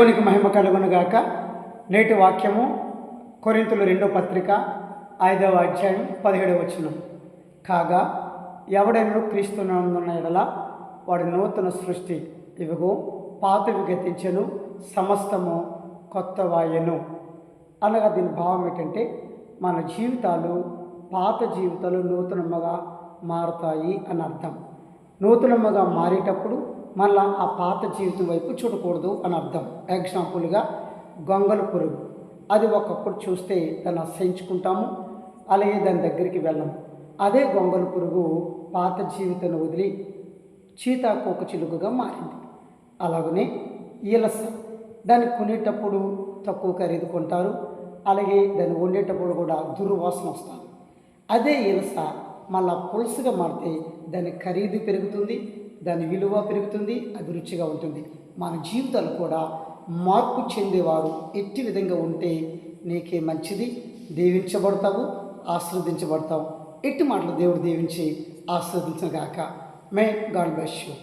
దేవునికి మహిమ కలుగునుగాక నేటి వాక్యము కొరింతలు రెండో పత్రిక ఐదవ అధ్యాయం పదిహేడవ వచనం. కాగా ఎవడెన్నో క్రీస్తున్న ఎడల వాడి నూతన సృష్టి. ఇవిగో పాతవి గతించను సమస్తము కొత్తవాయను. అనగా దీని భావం ఏంటంటే మన జీవితాలు పాత జీవితాలు నూతనముగా మారుతాయి అని అర్థం. నూతనముగా మారేటప్పుడు మళ్ళా ఆ పాత జీవితం వైపు చూడకూడదు అని అర్థం. ఎగ్జాంపుల్గా గొంగల పురుగు. అది ఒకప్పుడు చూస్తే దాన్ని అసహించుకుంటాము అలాగే దాని దగ్గరికి వెళ్ళము అదే గొంగల పురుగు పాత జీవితాన్ని వదిలి చీతాకోక చిలుకగా మారింది. అలాగనే ఈలస. దాన్ని కొనేటప్పుడు తక్కువ ఖరీదు కొంటారు అలాగే దాన్ని వండేటప్పుడు కూడా దుర్వాసన వస్తారు అదే ఇలస మళ్ళా పులుసుగా మారితే దాని ఖరీదు పెరుగుతుంది దాని విలువ పెరుగుతుంది అది రుచిగా ఉంటుంది. మన జీవితాలు కూడా మార్పు చెందేవారు ఎట్టి విధంగా ఉంటే నీకే మంచిది. దీవించబడతావు ఆస్వాదించబడతావు ఎట్టి మాటలు దేవుడు దీవించి ఆస్వాదించగాక మే గాడ్ బ్లెస్ యూ